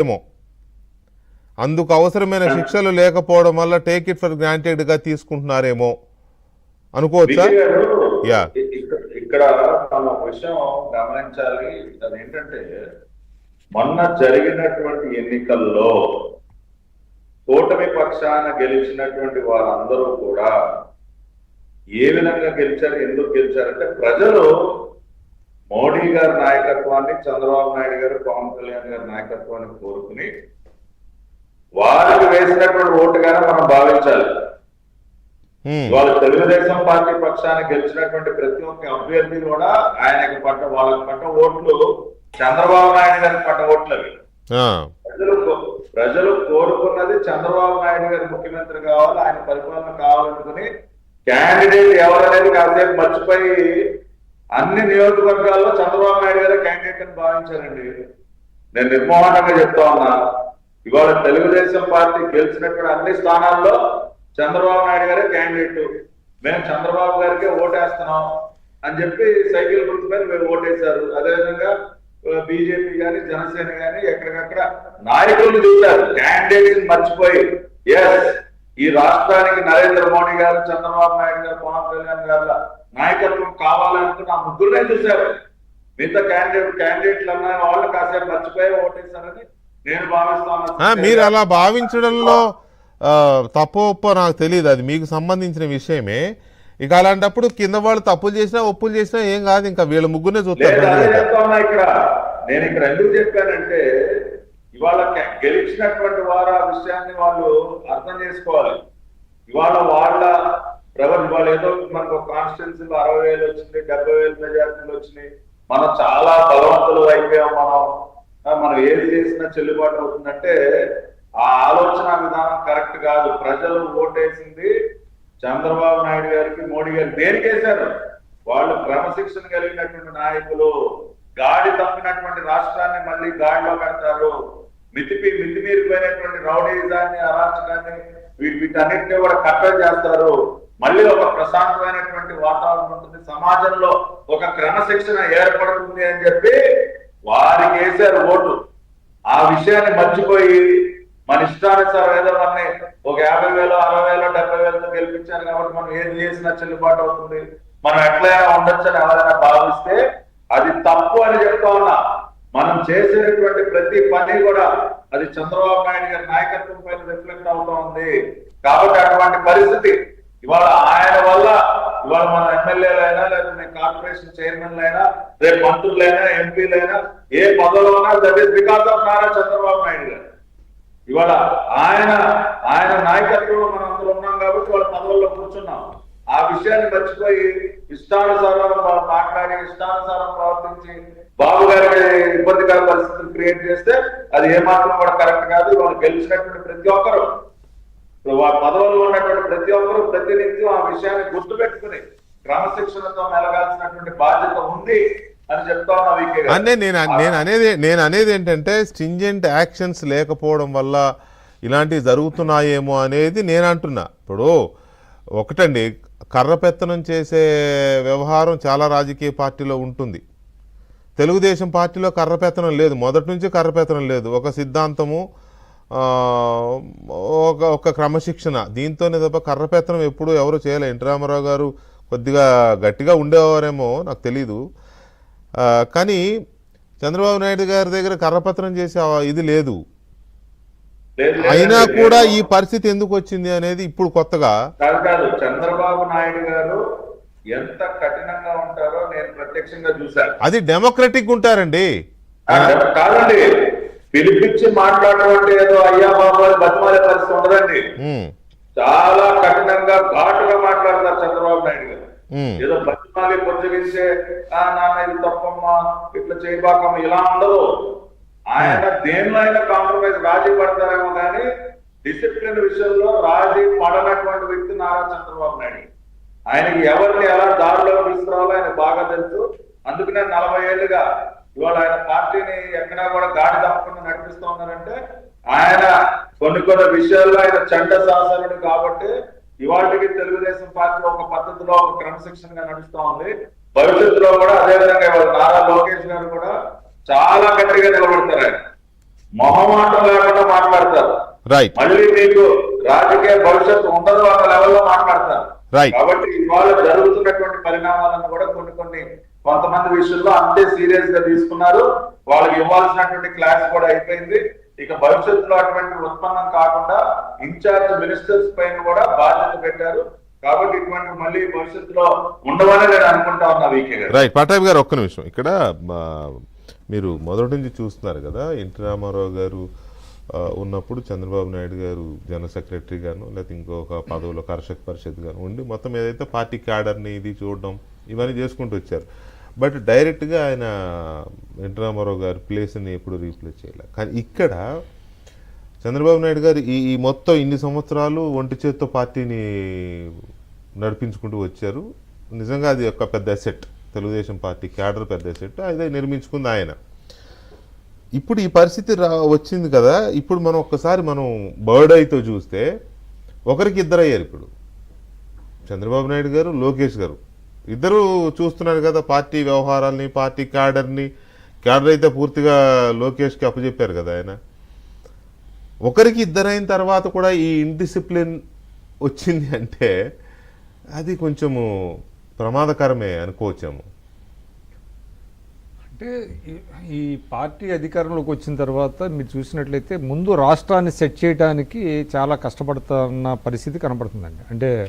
ఏమో అందుకు అవసరమైన శిక్షలు లేకపోవడం వల్ల టేక్ ఇట్ ఫర్ గ్రాంటెడ్గా తీసుకుంటున్నారేమో. అనుకోవచ్చా. ఇ- ఇక్కడ- మనం విషయం గమనించాలి. అదేంటంటే మొన్న జరిగినటువంటి ఎన్నికల్లో కూటమి పక్షాన గెలిచినటువంటి వారందరూ కూడా ఏ విధంగా గెలిచారు ఎందుకు గెలిచారంటే ప్రజలు గారి నాయకత్వాన్ని చంద్రబాబు నాయుడు గారు పవన్ కళ్యాణ్ గారి నాయకత్వాన్ని కోరుకుని వారికి వేసినటువంటి ఓటుగానే మనం భావించాలి. ఇవాళ తెలుగుదేశం పార్టీ పక్షాన్ని గెలిచినటువంటి ప్రతి ఒక్క అభ్యర్థి కూడా ఆయనకి పట్ట వాళ్ళకి పట్ట ఓట్లు చంద్రబాబు నాయుడు గారికి పట్ట ఓట్లు అవి. ప్రజలు ప్రజలు కోరుకున్నది చంద్రబాబు నాయుడు గారు ముఖ్యమంత్రి కావాలి ఆయన పరిపాలన కావాలనుకుని క్యాండిడేట్ ఎవరనేది కాసేపు మర్చిపోయి అన్ని నియోజకవర్గాల్లో చంద్రబాబు నాయుడు గారే క్యాండిడేట్ అని భావించారండి. నేను నిర్మోహంగా చెప్తా ఉన్నా ఇవాళ తెలుగుదేశం పార్టీ గెలిచినటువంటి అన్ని స్థానాల్లో చంద్రబాబు నాయుడు గారే క్యాండిడేట్ మేము చంద్రబాబు గారికే ఓటేస్తున్నాం అని చెప్పి సైకిల్ గుర్తు మీద మేము ఓటేశారు. అదేవిధంగా బీజేపీ గాని జనసేన గాని ఎక్కడికక్కడ నాయకులను చూశారు. క్యాండిడేట్స్ మర్చిపోయి. ఎస్ ఈ రాష్ట్రానికి నరేంద్ర మోడీ గారు చంద్రబాబు నాయుడు గారు పవన్ కళ్యాణ్ గారు నాయకత్వం కావాలనుకున్న ఆ ముగ్గురునే చూశారు. మిగతా క్యాండిడేట్ క్యాండిడేట్లు అన్న వాళ్ళు కాసేపు మర్చిపోయి ఓటేశారని నేను భావిస్తాను. మీరు అలా భావించడంలో తప్పో ఒప్పో నాకు తెలియదు అది మీకు సంబంధించిన విషయమే. ఇక అలాంటప్పుడు కింద వాళ్ళు తప్పులు చేసినా ఒప్పులు చేసినా ఏం కాదు ఇంకా వీళ్ళ ముగ్గురునే చూస్తారు ఇక్కడ. నేను ఇక్కడ ఎందుకు చెప్పానంటే ఇవాళ గెలిచినటువంటి వారు ఆ విషయాన్ని వాళ్ళు అర్థం చేసుకోవాలి. ఇవాళ వాళ్ళ ఎవరు ఏదో మనకు కాన్స్టిట్యున్సీలో అరవై వేలు వచ్చింది డెబ్బై వేలు మెజార్టీలు వచ్చినాయి. మనం చాలా బలవంతులు అయిపోయాం మనం. మనం ఏది చేసినా చెల్లుబాటు అవుతుందంటే ఆ ఆలోచన విధానం కరెక్ట్ కాదు. ప్రజలు ఓటేసింది చంద్రబాబు నాయుడు గారికి మోడీ గారికి. దేనికేశారు వాళ్ళు క్రమశిక్షణ కలిగినటువంటి నాయకులు గాడి తప్పినటువంటి రాష్ట్రాన్ని మళ్ళీ గాడిలో పెడతారు. మితిపి మితిమీరిపోయినటువంటి రౌడీజాన్ని అరాచకాన్ని వీటి వీటన్నిటిని కూడా కట్టడి చేస్తారు. మళ్ళీ ఒక ప్రశాంతమైనటువంటి వాతావరణం ఉంటుంది. సమాజంలో ఒక క్రమశిక్షణ ఏర్పడుతుంది అని చెప్పి వారికి వేశారు ఓటు. ఆ విషయాన్ని మర్చిపోయి మన ఇష్టానుసారం ఏదో మనని ఒక యాభై వేలు అరవై వేలు డెబ్బై వేలతో గెలిపించారు కాబట్టి మనం ఏది చేసినా చెల్లుబాటు అవుతుంది. మనం ఎట్లయినా ఉండొచ్చు అని ఎవరైనా భావిస్తే అది తప్పు అని చెప్తా ఉన్నా. మనం చేసేటటువంటి ప్రతి పని కూడా అది చంద్రబాబు నాయుడు గారి నాయకత్వం పైన రిఫ్లెక్ట్ అవుతా ఉంది. కాబట్టి అటువంటి పరిస్థితి ఇవాళ ఆయన వల్ల ఇవాళ మన ఎమ్మెల్యేలైనా లేకపోతే కార్పొరేషన్ చైర్మన్ అయినా రేపు మంత్రులైనా ఎంపీలైనా ఏ పదవిలో అయినా that is because of Nara Chandrababu Naidu garu. ఇవాళ ఆయన ఆయన నాయకత్వంలో మనం అందరూ ఉన్నాం కాబట్టి వాళ్ళ పదవుల్లో కూర్చున్నాం. ఆ విషయాన్ని మర్చిపోయి ఇష్టానుసారం వాళ్ళు మాట్లాడి ఇష్టానుసారం ప్రవర్తించి బాబు గారికి ఇబ్బందికర పరిస్థితులు క్రియేట్ చేస్తే అది ఏమాత్రం కూడా కరెక్ట్ కాదు. వాళ్ళు గెలిచినటువంటి ప్రతి ఒక్కరు. ఇప్పుడు వాళ్ళ పదవుల్లో ప్రతి ఒక్కరు ప్రతినిత్యం ఆ విషయాన్ని గుర్తుపెట్టుకుని క్రమశిక్షణతో మెలగాల్సినటువంటి బాధ్యత ఉంది అని చెప్తా ఉన్నా. అంటే నేను నేను అనేది నేను అనేది ఏంటంటే స్టింజెంట్ యాక్షన్స్ లేకపోవడం వల్ల ఇలాంటివి జరుగుతున్నాయేమో అనేది నేను అంటున్నా. ఇప్పుడు ఒకటండి కర్రపెత్తనం చేసే వ్యవహారం చాలా రాజకీయ పార్టీలో ఉంటుంది. తెలుగుదేశం పార్టీలో కర్రపెత్తనం లేదు. మొదటి నుంచి కర్రపెత్తనం లేదు. ఒక సిద్ధాంతము ఒక ఒక క్రమశిక్షణ. దీంతోనే తప్ప కర్రపెత్తనం ఎప్పుడు ఎవరు చేయలే. ఎన్టీ రామారావు గారు కొద్దిగా గట్టిగా ఉండేవారేమో నాకు తెలీదు. కానీ చంద్రబాబు నాయుడు గారి దగ్గర కర్రపత్రం చేసే ఇది లేదు. అయినా. కూడా ఈ పరిస్థితి ఎందుకు వచ్చింది అనేది ఇప్పుడు కొత్తగా కాదు చంద్రబాబు నాయుడు గారు ఎంత కఠినంగా ఉంటారో నేను ప్రత్యక్షంగా చూశాను. అది డెమోక్రటిక్ ఉంటారండి. కాదండి. పిలిపించి మాట్లాడడం అంటే ఏదో అయ్యా బాబు అని బతిమాలే పరిస్థితి ఉండదండి. చాలా కఠినంగా ఘాటుగా మాట్లాడతారు చంద్రబాబు నాయుడు గారు. ఏదో బతిమాలి పొద్దుగించే ఆ నాన్న ఇది తప్పమ్మా ఇట్లా చేయబాకమ్మ. ఇలా ఉండదు. ఆయన దేనిలో అయినా కాంప్రమైజ్ రాజీ పడతారేమో కానీ డిసిప్లిన్ విషయంలో రాజీ పడనటువంటి వ్యక్తి నారా చంద్రబాబు నాయుడు. ఆయనకి ఎవరిని ఎలా దారిలో తీసుకురావాలో ఆయన బాగా తెలుసు. అందుకనే నలభై ఏళ్ళుగా ఇవాళ ఆయన పార్టీని ఎక్కడా కూడా గాడి తప్పకుండా నడిపిస్తూ ఉన్నారంటే ఆయన కొన్ని కొన్ని విషయాల్లో ఆయన చండ శాసనుడు కాబట్టి ఇవాళకి తెలుగుదేశం పార్టీ ఒక పద్ధతిలో ఒక క్రమశిక్షణగా నడుస్తూ ఉంది. భవిష్యత్తులో కూడా అదే విధంగా ఇవాళ నారా లోకేష్ గారు కూడా చాలా గట్టిగా నిలబడతారు ఆయన. మొహమాటం లేకుండా మాట్లాడతారు. మళ్ళీ మీకు రాజకీయ భవిష్యత్తు ఉండదు అన్న లెవెల్లో మాట్లాడతారు. కాబట్టి ఇవాళ జరుగుతున్నటువంటి పరిణామాలను కూడా కొన్ని కొన్ని కొంతమంది విషయంలో అంతే సీరియస్గా తీసుకున్నారు. వాళ్ళకి ఇవ్వాల్సినటువంటి క్లాస్ కూడా అయిపోయింది. ఇక భవిష్యత్తులో అటువంటి ఉత్పన్నం కాకుండా ఇన్ఛార్జ్ మినిస్టర్స్ పైన కూడా బాధ్యత పెట్టారు. కాబట్టి ఇటువంటి మళ్ళీ భవిష్యత్తులో ఉండవని నేను అనుకుంటా ఉన్నా వీకే రైట్ పటాబ్ గారు ఒక్క నిమిషం. ఇక్కడ మీరు మొదటి నుంచి చూస్తున్నారు కదా ఎన్టీ రామారావు గారు ఉన్నప్పుడు చంద్రబాబు నాయుడు గారు జనరల్ సెక్రటరీ గాను లేకపోతే ఇంకొక పదవిలో కర్షక పరిషత్ గాను ఉండి మొత్తం ఏదైతే పార్టీ క్యాడర్ని ఇది చూడడం ఇవన్నీ చేసుకుంటూ వచ్చారు. బట్ డైరెక్ట్గా ఆయన ఎన్టీ రామారావు గారి ప్లేస్ని ఎప్పుడు రీప్లేస్ చేయలేదు కానీ ఇక్కడ చంద్రబాబు నాయుడు గారు ఈ ఈ మొత్తం ఇన్ని సంవత్సరాలు ఒంటి చేత్తో పార్టీని నడిపించుకుంటూ వచ్చారు. నిజంగా అది ఒక పెద్ద అసెట్ తెలుగుదేశం పార్టీ క్యాడర్ పెద్ద అసెట్ అదే నిర్మించుకుంది ఆయన. ఇప్పుడు ఈ పరిస్థితి రా వచ్చింది కదా ఇప్పుడు మనం ఒక్కసారి మనం బర్డ్ ఐతో చూస్తే ఒకరికి ఇద్దరు అయ్యారు ఇప్పుడు. చంద్రబాబు నాయుడు గారు లోకేష్ గారు. ఇద్దరు చూస్తున్నారు కదా పార్టీ వ్యవహారాల్ని పార్టీ క్యాడర్ని. క్యాడర్ అయితే పూర్తిగా లోకేష్కి అప్పచెప్పారు కదా ఆయన. ఒకరికి ఇద్దరైన తర్వాత కూడా ఈ ఇండిసిప్లిన్ వచ్చింది అంటే అది కొంచెము ప్రమాదకరమే అనుకోవచ్చాము. అంటే ఈ- పార్టీ అధికారంలోకి వచ్చిన తర్వాత మీరు చూసినట్లయితే ముందు రాష్ట్రాన్ని సెట్ చేయడానికి చాలా కష్టపడుతున్న పరిస్థితి కనపడుతుందండి. అంటే